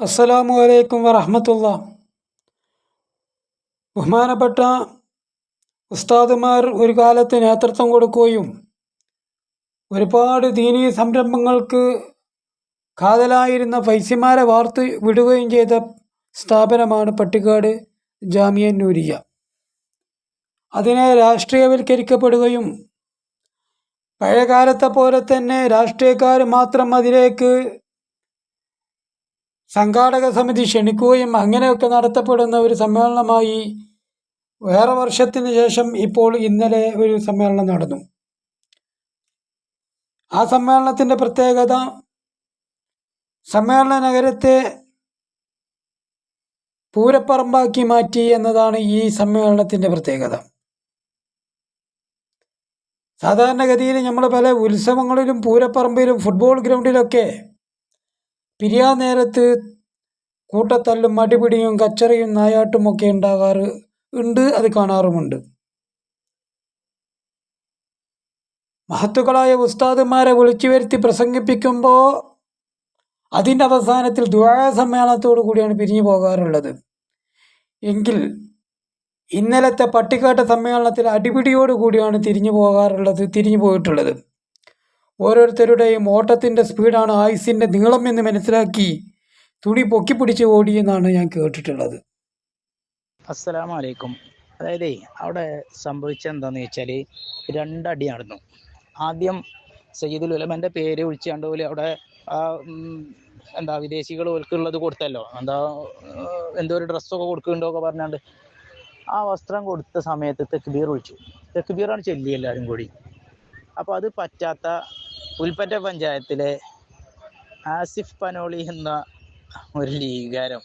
അസ്സലാമു അലൈക്കും വറഹമത്തുള്ള. ബഹുമാനപ്പെട്ട ഉസ്താദുമാർ ഒരു കാലത്ത് നേതൃത്വം കൊടുക്കുകയും ഒരുപാട് ദീനീ സംരംഭങ്ങൾക്ക് കാതലായിരുന്ന ഫൈസിമാരെ വാർത്ത് വിടുകയും ചെയ്ത സ്ഥാപനമാണ് പട്ടിക്കാട് ജാമിയ നൂരിയ അതിനെ രാഷ്ട്രീയവൽക്കരിക്കപ്പെടുകയും പഴയകാലത്തെ പോലെ തന്നെ രാഷ്ട്രീയക്കാർ മാത്രം അതിലേക്ക് സംഘാടക സമിതി ക്ഷണിക്കുകയും അങ്ങനെയൊക്കെ നടത്തപ്പെടുന്ന ഒരു സമ്മേളനമായി വേറെ വർഷത്തിന് ശേഷം ഇപ്പോൾ ഇന്നലെ ഒരു സമ്മേളനം നടന്നു. ആ സമ്മേളനത്തിന്റെ പ്രത്യേകത സമ്മേളന നഗരത്തെ പൂരപ്പറമ്പാക്കി മാറ്റി എന്നതാണ് ഈ സമ്മേളനത്തിന്റെ പ്രത്യേകത. സാധാരണഗതിയിൽ നമ്മൾ പല ഉത്സവങ്ങളിലും പൂരപ്പറമ്പിലും ഫുട്ബോൾ ഗ്രൗണ്ടിലൊക്കെ പിരിയാൻ നേരത്ത് കൂട്ടത്തല്ലും അടിപിടിയും കച്ചറയും നായാട്ടും ഒക്കെ ഉണ്ടാകാറ് ഉണ്ട് അത് കാണാറുമുണ്ട്. മഹത്തുക്കളായ ഉസ്താദുമാരെ വിളിച്ചു വരുത്തി പ്രസംഗിപ്പിക്കുമ്പോൾ അതിന്റെ അവസാനത്തിൽ ദ്വാര സമ്മേളനത്തോടു കൂടിയാണ് പിരിഞ്ഞു പോകാറുള്ളത്. എങ്കിൽ ഇന്നലത്തെ പട്ടിക്കാട്ട് സമ്മേളനത്തിൽ അടിപിടിയോട് കൂടിയാണ് തിരിഞ്ഞു പോകാറുള്ളത് തിരിഞ്ഞു പോയിട്ടുള്ളത്. ഓരോരുത്തരുടെയും ഓട്ടത്തിന്റെ സ്പീഡാണ് ആയുസിന്റെ നീളം എന്ന് മനസ്സിലാക്കി തുണി പൊക്കിപ്പിടിച്ച് ഓടിയെന്നാണ് ഞാൻ കേട്ടിട്ടുള്ളത്. അസ്സലാമു അലൈക്കും അതായത് അവിടെ സംഭവിച്ചത് എന്താന്ന് വെച്ചാൽ രണ്ടടി നടന്നു ആദ്യം സയ്യിദുൽ ഉലമന്റെ പേര് വിളിച്ചാണ്ട് പോലെ അവിടെ ആ, എന്താ വിദേശികൾ ഓൽക്കുള്ളത് കൊടുത്തല്ലോ. എന്താ എന്തോ ഒരു ഡ്രസ്സൊക്കെ കൊടുക്കുന്നുണ്ടോ പറഞ്ഞാണ്ട് ആ വസ്ത്രം കൊടുത്ത സമയത്ത് തെക്കുബീർ വിളിച്ചു തെക്കുബീറാണ് ചൊല്ലി എല്ലാവരും കൂടി. അപ്പോൾ അത് പറ്റാത്ത പുൽപ്പറ്റ പഞ്ചായത്തിലെ ആസിഫ് പനോളി എന്ന ഒരു ലീഗാരം.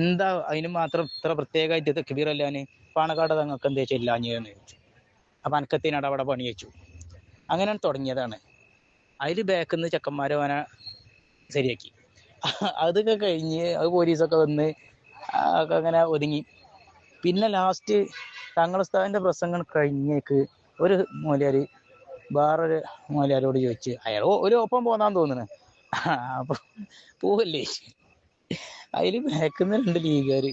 എന്താ അതിന് മാത്രം ഇത്ര പ്രത്യേകമായിട്ട് തെക്കുബീർ അല്ലാന് പാണക്കാട് തങ്ങൾക്ക് എന്താ ചെല്ലാഞ്ഞെന്ന് ചോദിച്ചു. അപ്പം അനക്കത്തിനാട് അവിടെ പണി വെച്ചു. അങ്ങനെ തുടങ്ങിയതാണ്. അതിൽ ബാക്കിൽ നിന്ന് ചെക്കന്മാരെ അവനെ ശരിയാക്കി. അതൊക്കെ കഴിഞ്ഞ് അത് പോലീസൊക്കെ വന്ന് അങ്ങനെ ഒതുങ്ങി. പിന്നെ ലാസ്റ്റ് ഉസ്താദിന്റെ പ്രസംഗം കഴിഞ്ഞേക്ക് ഒരു മൂലയാർ വേറൊരു മൂലയാരോട് ചോദിച്ച് അയാൾ ഒരു ഒപ്പം പോന്നാന്ന് തോന്നുന്നു. അപ്പൊ പോവല്ലേ? അതിൽ ബാക്കുന്ന രണ്ട് ലീഗുകാർ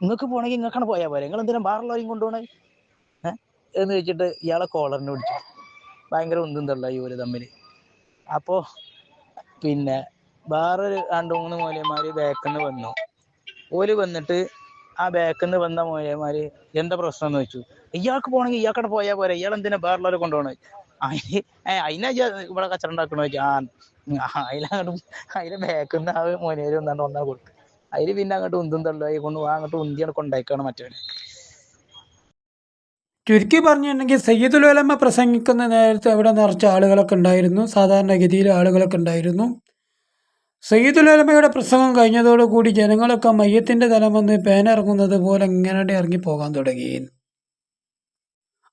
നിങ്ങൾക്ക് പോണെങ്കിൽ നിങ്ങൾക്കാണ് പോയാൽ പോരെ. നിങ്ങൾ എന്തിനാ ബാറുള്ളവരെയും കൊണ്ടുപോണേ എന്ന് വെച്ചിട്ട് ഇയാളെ കോളറിന് പിടിച്ചു ഭയങ്കര ഉന്തും തള്ള ഇവർ തമ്മിൽ അപ്പോൾ പിന്നെ വേറൊരു രണ്ട് മൂന്ന് മൂലയന്മാർ ബാക്കിന്ന് വന്നു. ഓൽ വന്നിട്ട് ആ ബാക്കിന്ന് വന്ന മൂലയന്മാര് എന്താ പ്രശ്നം എന്ന് വെച്ചു ഇയാൾക്ക് പോകണമെങ്കിൽ ഇയാൾക്കടെ പോയാൽ പോരെ. ഇയാൾ എന്തിനാ വേറുള്ളവരെ കൊണ്ടുപോകണേ അതിന് ഏ അതിനാ ഇജ്ജ് ഇവിടെ കച്ചറ ഉണ്ടാക്കണോ ഞാൻ അതിലങ്ങോട്ട് അതിലെ ബാക്കിന്ന് ആ മോനേര് ഒന്നാണ് ഒന്നാ കൊടുത്ത്. അതിൽ പിന്നെ അങ്ങോട്ട് ഉന്തും തള്ളായി കൊണ്ട് അങ്ങോട്ട് ഉന്തിയാണ് കൊണ്ടായിക്കാണ് മറ്റവന്. ചുരുക്കി പറഞ്ഞിട്ടുണ്ടെങ്കിൽ സയ്യിദുൽ ഉലമ പ്രസംഗിക്കുന്ന നേരത്തെ അവിടെ നിറച്ച ആളുകളൊക്കെ ഉണ്ടായിരുന്നു. സാധാരണഗതിയിൽ ആളുകളൊക്കെ ഉണ്ടായിരുന്നു. സയ്യിദുൽ ഉലമയുടെ പ്രസംഗം കഴിഞ്ഞതോടുകൂടി ജനങ്ങളൊക്കെ മയ്യത്തിന്റെ വന്ന് പേനിറങ്ങുന്നത് പോലെ ഇങ്ങനെ ഇറങ്ങി പോകാൻ തുടങ്ങി.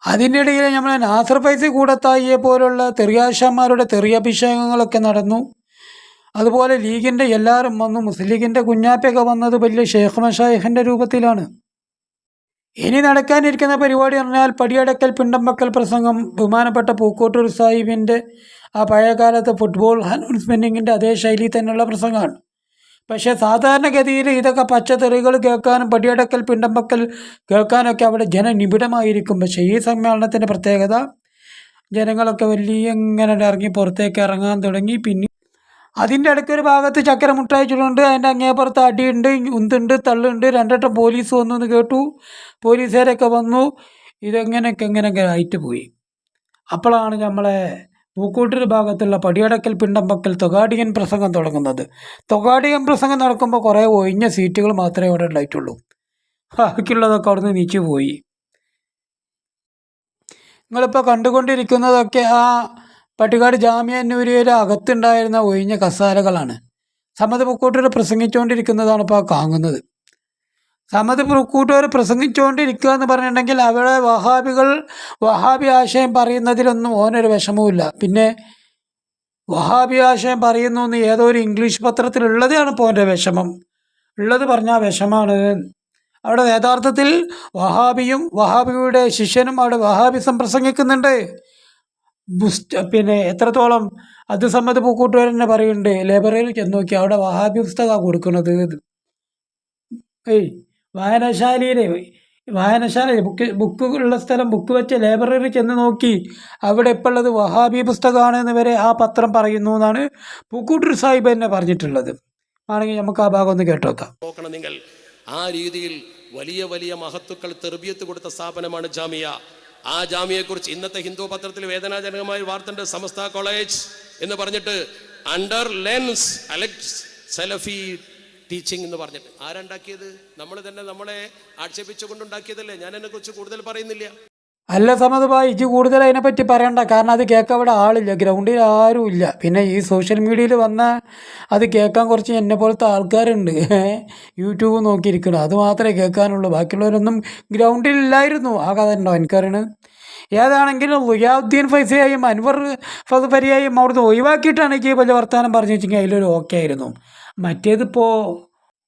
അതിന്റെ ഇടയിൽ നമ്മളെ നാസർ ഫൈസി കൂടത്തായിയെ പോലുള്ള തെറിയാശാന്മാരുടെ തെറിയഭിഷേകങ്ങളൊക്കെ നടന്നു. അതുപോലെ ലീഗിന്റെ എല്ലാവരും വന്നു. മുസ്ലിം ലീഗിന്റെ കുഞ്ഞാപ്പയൊക്കെ വന്നത് വലിയ ഷെയ്ഖ് മഷായിഖിന്റെ രൂപത്തിലാണ്. ഇനി നടക്കാനിരിക്കുന്ന പരിപാടി പറഞ്ഞാൽ പടിയടക്കൽ പിണ്ടമ്പക്കൽ പ്രസംഗം ബഹുമാനപ്പെട്ട പൂക്കോട്ടൂർ സാഹിബിന്റെ ആ പഴയകാലത്തെ ഫുട്ബോൾ അനൗൺസ്മെന്റിങ്ങിന്റെ അതേ ശൈലിയിൽ തന്നെയുള്ള പ്രസംഗമാണ്. പക്ഷേ സാധാരണഗതിയിൽ ഇതൊക്കെ പച്ചത്തെറികൾ കേൾക്കാനും പടിയടക്കൽ പിണ്ടമ്പക്കൽ കേൾക്കാനൊക്കെ അവിടെ ജനനിബിഡമായിരിക്കും. പക്ഷേ ഈ സമ്മേളനത്തിന്റെ പ്രത്യേകത ജനങ്ങളൊക്കെ വലിയ ഇങ്ങനെ ഇറങ്ങി പുറത്തേക്ക് ഇറങ്ങാൻ തുടങ്ങി. പിന്നെ അതിന്റെ ഇടയ്ക്കൊരു ഭാഗത്ത് ചക്കര മുട്ടായി അതിന്റെ അങ്ങേപ്പുറത്ത് അടിയുണ്ട് ഉന്തുണ്ട് തള്ളുണ്ട്. രണ്ടട്ടം പോലീസ് വന്നു എന്ന് കേട്ടു. പോലീസുകാരൊക്കെ വന്നു. ഇതെങ്ങനെയൊക്കെ എങ്ങനെയൊക്കെ ആയിട്ട് പോയി. അപ്പോഴാണ് നമ്മളെ പൂക്കൂട്ടൂർ ഭാഗത്തുള്ള പടിയടക്കൽ പിണ്ടമ്പക്കൽ തൊഗാടിയൻ പ്രസംഗം തുടങ്ങുന്നത്. തൊഗാടിയൻ പ്രസംഗം നടക്കുമ്പോൾ കുറേ ഒഴിഞ്ഞ സീറ്റുകൾ മാത്രമേ അവിടെ ഉണ്ടായിട്ടുള്ളൂ. ബാക്കിയുള്ളതൊക്കെ അവിടുന്ന് നീച്ചു പോയി. നിങ്ങളിപ്പോൾ കണ്ടുകൊണ്ടിരിക്കുന്നതൊക്കെ ആ പട്ടിക്കാട് ജാമ്യാന്നൂരിയുടെ നൂരിയുടെ അകത്തുണ്ടായിരുന്ന ഒഴിഞ്ഞ കസാലകളാണ് സമത് പൂക്കോട്ടൂർ പ്രസംഗിച്ചുകൊണ്ടിരിക്കുന്നതാണ് ഇപ്പോൾ കാണുന്നത്. സമത് കൂട്ടുകാർ പ്രസംഗിച്ചുകൊണ്ടിരിക്കുക എന്ന് പറഞ്ഞിട്ടുണ്ടെങ്കിൽ അവിടെ വഹാബികൾ വഹാബി ആശയം പറയുന്നതിലൊന്നും ഓനൊരു വിഷമവുമില്ല. പിന്നെ വഹാബി ആശയം പറയുന്നു എന്ന് ഏതോ ഒരു ഇംഗ്ലീഷ് പത്രത്തിലുള്ളതാണ് എന്റെ വിഷമം. ഉള്ളത് പറഞ്ഞാൽ വിഷമാണ്. അവിടെ യഥാർത്ഥത്തിൽ വഹാബിയും വഹാബിയുടെ ശിഷ്യനും അവിടെ വഹാബിസം പ്രസംഗിക്കുന്നുണ്ട് പിന്നെ എത്രത്തോളം അത് സമ്മത് പൂക്കൂട്ടുകാർ തന്നെ പറയുന്നുണ്ട്. ലൈബ്രറിയിൽ ചെന്ന് നോക്കി അവിടെ വഹാബി പുസ്തകമാണ് കൊടുക്കുന്നത്. ഏയ് വായനശാലയിൽ വായനശാല ബുക്ക് ബുക്കുകളുള്ള ഉള്ള സ്ഥലം ബുക്ക് വെച്ച് ലൈബ്രറി ചെന്ന് നോക്കി. അവിടെ ഇപ്പോൾ ഉള്ളത് വഹാബി പുസ്തകമാണ് എന്ന് വരെ ആ പത്രം പറയുന്നു എന്നാണ് പൂക്കൂട്ടൂർ സാഹിബ് എന്നെ പറഞ്ഞിട്ടുള്ളത്. ആണെങ്കിൽ നമുക്ക് ആ ഭാഗം ഒന്ന് കേട്ടോക്കാം നോക്കണം നിങ്ങൾ. ആ രീതിയിൽ വലിയ വലിയ മഹത്തുക്കൾ തെർബിയത്ത് കൊടുത്ത സ്ഥാപനമാണ് ജാമിയ. ആ ജാമിയെക്കുറിച്ച് ഇന്നത്തെ ഹിന്ദു പത്രത്തിൽ വേദനാജനകമായ വാർത്തണ്ട് സമസ്ത കോളേജ് എന്ന് പറഞ്ഞിട്ട് under lens Alex selfie teaching എന്ന് പറഞ്ഞിട്ട്. ആരുണ്ടാക്കിയത്? നമ്മൾ തന്നെ നമ്മളെ ആക്ഷേപിച്ചുകൊണ്ടുണ്ടാക്കിയതല്ലേ? ഞാൻ അതിനെക്കുറിച്ച് കൂടുതൽ പറയുന്നില്ല. അല്ല സമത് ഭാ ഇജ് കൂടുതൽ അതിനെപ്പറ്റി പറയണ്ട. കാരണം അത് കേൾക്കാൻ ഇവിടെ ആളില്ല. ഗ്രൗണ്ടിൽ ആരും ഇല്ല. പിന്നെ ഈ സോഷ്യൽ മീഡിയയിൽ വന്ന അത് കേൾക്കാൻ കുറച്ച് എന്നെ പോലത്തെ ആൾക്കാരുണ്ട്. യൂട്യൂബ് നോക്കിയിരിക്കണം അത് മാത്രമേ കേൾക്കാനുള്ളൂ. ബാക്കിയുള്ളവരൊന്നും ഗ്രൗണ്ടിൽ ഇല്ലായിരുന്നു. ആ കഥ ഉണ്ടോ എനിക്കറിയണത് ഏതാണെങ്കിലും ലുയാദ്ദീൻ ഫൈസയായും അൻവർ ഫതുഫരിയായും അവിടുന്ന് ഒഴിവാക്കിയിട്ടാണ് എനിക്ക് വലിയ വർത്തമാനം പറഞ്ഞു വെച്ചെങ്കിൽ അതിലൊരു ഓക്കെ ആയിരുന്നു. മറ്റേതിപ്പോൾ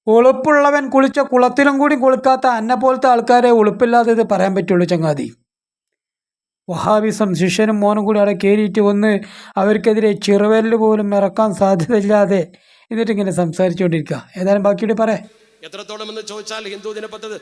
ഉളുപ്പുള്ളവൻ കുളിച്ച കുളത്തിലും കൂടി കുളിക്കാത്ത അന്നെ പോലത്തെ ആൾക്കാരെ ഉളുപ്പില്ലാതെ ഇത് പറയാൻ പറ്റുള്ളൂ ചങ്ങാതി. വഹാബിസം ശിഷ്യനും മോനും കൂടി അവിടെ കയറിയിട്ട് വന്ന് അവർക്കെതിരെ ചിറവൽ പോലും ഇറക്കാൻ സാധ്യതയില്ലാതെ എന്നിട്ട് ഇങ്ങനെ സംസാരിച്ചുകൊണ്ടിരിക്കുക. ഏതായാലും ബാക്കിയോട് പറയാം എത്രത്തോളം എന്ന് ചോദിച്ചാൽ ഹിന്ദു ദിനപദ്ധതി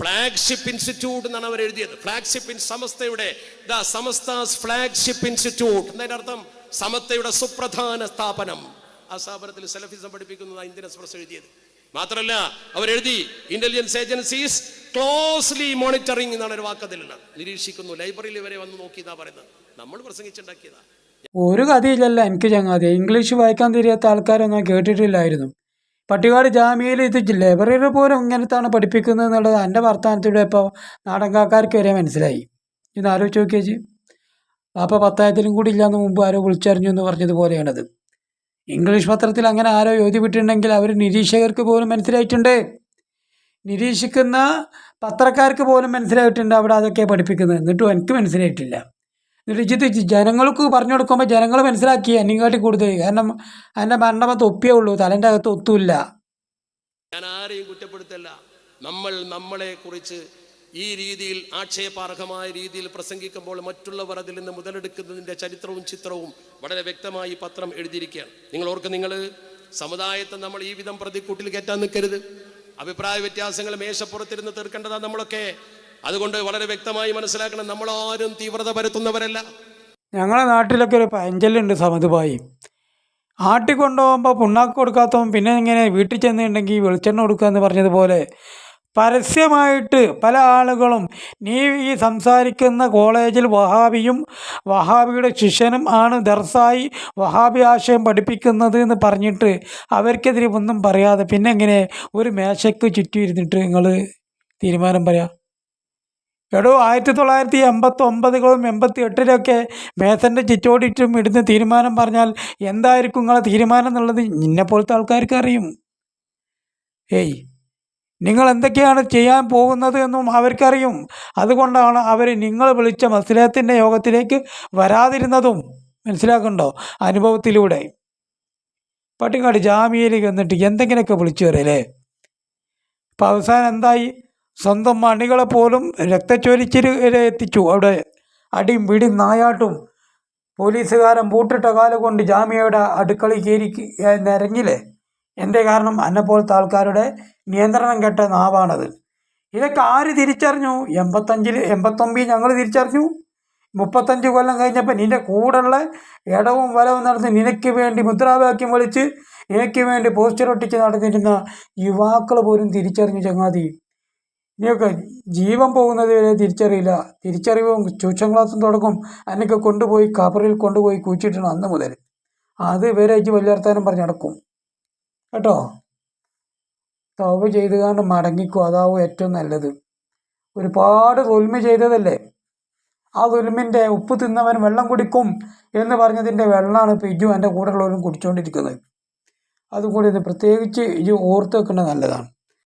ഫ്ലാഗ്ഷിപ്പ് ഇൻസ്റ്റിറ്റ്യൂട്ട് എന്നാണ് അവർ എഴുതിയത്. ഫ്ലാഗ്ഷിപ്പ് ഇൻ സമസ്തയുടെ ദ സമസ്താസ് ഫ്ലാഗ്ഷിപ്പ് ഇൻസ്റ്റിറ്റ്യൂട്ട് എന്നതിന്റെ അർത്ഥം? സമസ്തയുടെ സുപ്രധാന സ്ഥാപനം. ആ സ്ഥാപനത്തിൽ സെലഫിസം പഠിപ്പിക്കുന്നതാണ് ഇന്ത്യൻ എക്സ്പ്രസ് എഴുതിയത്. മാത്രമല്ല അവർ എഴുതി ഇന്റലിജൻസ് ഏജൻസീസ് ക്ലോസ്ലി മോണിറ്ററിംഗ് എന്നാണ് ഒരു വാക്കതിലുള്ളത്. നിരീക്ഷിക്കുന്നു ലൈബ്രറിയിൽ വരെ വന്ന് നോക്കി എന്നാ പറയുന്നത്. നമ്മൾ പ്രസംഗിച്ചുണ്ടാക്കിയതാ. ഒരു കഥയില്ലല്ല എനിക്ക് ചങ്ങാതി. ഇംഗ്ലീഷ് വായിക്കാൻ തിരിയാത്ത ആൾക്കാരൊന്നും കേട്ടിട്ടില്ലായിരുന്നു. പട്ടികാട് ജാമ്യയിൽ ഇത് ലൈബ്രറിയിൽ പോലും ഇങ്ങനത്താണ് പഠിപ്പിക്കുന്നത് എന്നുള്ളത് എന്റെ വർത്തമാനത്തിലൂടെ ഇപ്പോൾ നാടൻകാക്കാർക്ക് വരെ മനസ്സിലായി. ഇത് ആലോചിച്ച് നോക്കിയേച്ചി പാപ്പ പത്തായത്തിലും കൂടി ഇല്ലാന്ന് മുമ്പ് ആരോ വിളിച്ചറിഞ്ഞു എന്ന് പറഞ്ഞതുപോലെയാണത്. ഇംഗ്ലീഷ് പത്രത്തിൽ അങ്ങനെ ആരോ എഴുതി വിട്ടിട്ടുണ്ടെങ്കിൽ അവർ നിരീക്ഷകർക്ക് പോലും മനസ്സിലായിട്ടുണ്ട്. നിരീക്ഷിക്കുന്ന പത്രക്കാർക്ക് പോലും മനസ്സിലായിട്ടുണ്ട് അവിടെ അതൊക്കെ പഠിപ്പിക്കുന്നത്. എന്നിട്ടും എനിക്ക് മനസ്സിലായിട്ടില്ല. എന്നിട്ട് ഇജിത്ത് ജനങ്ങൾക്ക് പറഞ്ഞു കൊടുക്കുമ്പോൾ ജനങ്ങൾ മനസ്സിലാക്കി എന്നെക്കാട്ടി കൂടുതൽ കാരണം എന്റെ മരണമത്ത് ഒപ്പിയേ ഉള്ളൂ തലന്റെ അകത്ത് ഒത്തുമില്ല ഞാൻ ആരെയും കുറ്റപ്പെടുത്തല്ല. നമ്മൾ നമ്മളെ കുറിച്ച് ഈ രീതിയിൽ ആക്ഷേപാർഹമായ രീതിയിൽ പ്രസംഗിക്കുമ്പോൾ മറ്റുള്ളവർ അതിൽ നിന്ന് മുതലെടുക്കുന്നതിന്റെ ചരിത്രവും ചിത്രവും വളരെ വ്യക്തമായി പത്രം എഴുതിയിരിക്കുകയാണ്. നിങ്ങൾ ഓർക്ക് നിങ്ങൾ സമുദായത്തെ നമ്മൾ ഈ വിധം പ്രതിക്കൂട്ടിൽ കയറ്റാൻ നിൽക്കരുത്. അഭിപ്രായ വ്യത്യാസങ്ങൾ മേശപ്പുറത്തിരുന്ന് തീർക്കേണ്ടതാണ് നമ്മളൊക്കെ. അതുകൊണ്ട് വളരെ വ്യക്തമായി മനസ്സിലാക്കണം നമ്മളാരും തീവ്രത പരത്തുന്നവരല്ല. ഞങ്ങളുടെ നാട്ടിലൊക്കെ ഒരു പഴഞ്ചൊല്ലുണ്ട് സമതുപായി ആട്ടിക്കൊണ്ടുപോകുമ്പോൾ പുണ്ണാക്ക് കൊടുക്കാത്തവൻ പിന്നെ ഇങ്ങനെ വീട്ടിൽ ചെന്നിട്ടുണ്ടെങ്കിൽ വെളിച്ചെണ്ണ കൊടുക്കുക എന്ന് പറഞ്ഞതുപോലെ പരസ്യമായിട്ട് പല ആളുകളും നീ ഈ സംസാരിക്കുന്ന കോളേജിൽ വഹാബിയും വഹാബിയുടെ ശിഷ്യനും ആണ് ദർസായി വഹാബി ആശയം പഠിപ്പിക്കുന്നത് എന്ന് പറഞ്ഞിട്ട് അവർക്കെതിരെ ഒന്നും പറയാതെ പിന്നെ എങ്ങനെ ഒരു മേശയ്ക്ക് ചുറ്റി ഇരുന്നിട്ട് നിങ്ങൾ തീരുമാനം പറയാം. എടോ ആയിരത്തി തൊള്ളായിരത്തി എൺപത്തി ഒമ്പതുകളും എൺപത്തി എട്ടിലൊക്കെ മേസന്റെ ചുറ്റോടിറ്റും ഇടുന്ന തീരുമാനം പറഞ്ഞാൽ എന്തായിരിക്കും നിങ്ങളെ തീരുമാനം എന്നുള്ളത് നിന്നെപ്പോലത്തെ ആൾക്കാർക്ക് അറിയും. ഏയ് നിങ്ങൾ എന്തൊക്കെയാണ് ചെയ്യാൻ പോകുന്നത് എന്നും അവർക്കറിയും. അതുകൊണ്ടാണ് അവർ നിങ്ങൾ വിളിച്ച മത്സരത്തിന്റെ യോഗത്തിലേക്ക് വരാതിരുന്നതും മനസ്സിലാക്കണ്ടോ? അനുഭവത്തിലൂടെ. പട്ടിക്കാട് ജാമ്യയിലേക്ക് വന്നിട്ട് എന്തെങ്കിലുമൊക്കെ വിളിച്ചു വരല്ലേ അപ്പം അവസാനം എന്തായി? സ്വന്തം മണികളെ പോലും രക്തച്ചൊരിച്ചിൽ വരെ എത്തിച്ചു. അവിടെ അടിയും പിടിയും നായാട്ടും പോലീസുകാരൻ പൂട്ടിട്ട കാലം കൊണ്ട് ജാമ്യയുടെ അടുക്കളി കയറി നിരങ്ങില്ലേ? എന്റെ കാരണം എന്നെ പോലത്തെ ആൾക്കാരുടെ നിയന്ത്രണം കെട്ട നാവാണത്. ഇതൊക്കെ ആര് തിരിച്ചറിഞ്ഞു? എൺപത്തഞ്ചിൽ എൺപത്തൊമ്പതിൽ ഞങ്ങൾ തിരിച്ചറിഞ്ഞു. മുപ്പത്തഞ്ച് കൊല്ലം കഴിഞ്ഞപ്പോൾ നിന്റെ കൂടെയുള്ള ഇടവും വലവും നടന്ന് നിനക്ക് വേണ്ടി മുദ്രാവാക്യം വിളിച്ച് നിനക്ക് വേണ്ടി പോസ്റ്റർ ഒട്ടിച്ച് നടന്നിരുന്ന യുവാക്കൾ പോലും തിരിച്ചറിഞ്ഞു ചങ്ങാതി. ഇനിയൊക്കെ ജീവൻ പോകുന്നത് വരെ തിരിച്ചറിയില്ല. തിരിച്ചറിവും ട്യൂഷൻ ക്ലാസ്സും തുടങ്ങും. എന്നൊക്കെ കൊണ്ടുപോയി കബറിൽ കൊണ്ടുപോയി കുഴിച്ചിട്ടാണ് അന്ന് മുതൽ. അത് വരെ ഇജ്ജ് വലിയ വർത്താനം പറഞ്ഞ് നടക്കും. കേട്ടോ? തവ ചെയ്ത് കാണ്ട് മടങ്ങിക്കും. അതാവും ഏറ്റവും നല്ലത്. ഒരുപാട് തൊൽമ ചെയ്തതല്ലേ? ആ തൊൽമിന്റെ ഉപ്പ് തിന്നവൻ വെള്ളം കുടിക്കും എന്ന് പറഞ്ഞതിന്റെ വെള്ളമാണ് ഇപ്പോൾ ഇജു എന്റെ കൂടെയുള്ളവരും കുടിച്ചുകൊണ്ടിരിക്കുന്നത് അതും കൂടി ഒന്ന് പ്രത്യേകിച്ച് ഇജു ഓർത്ത് വെക്കേണ്ടത് നല്ലതാണ്.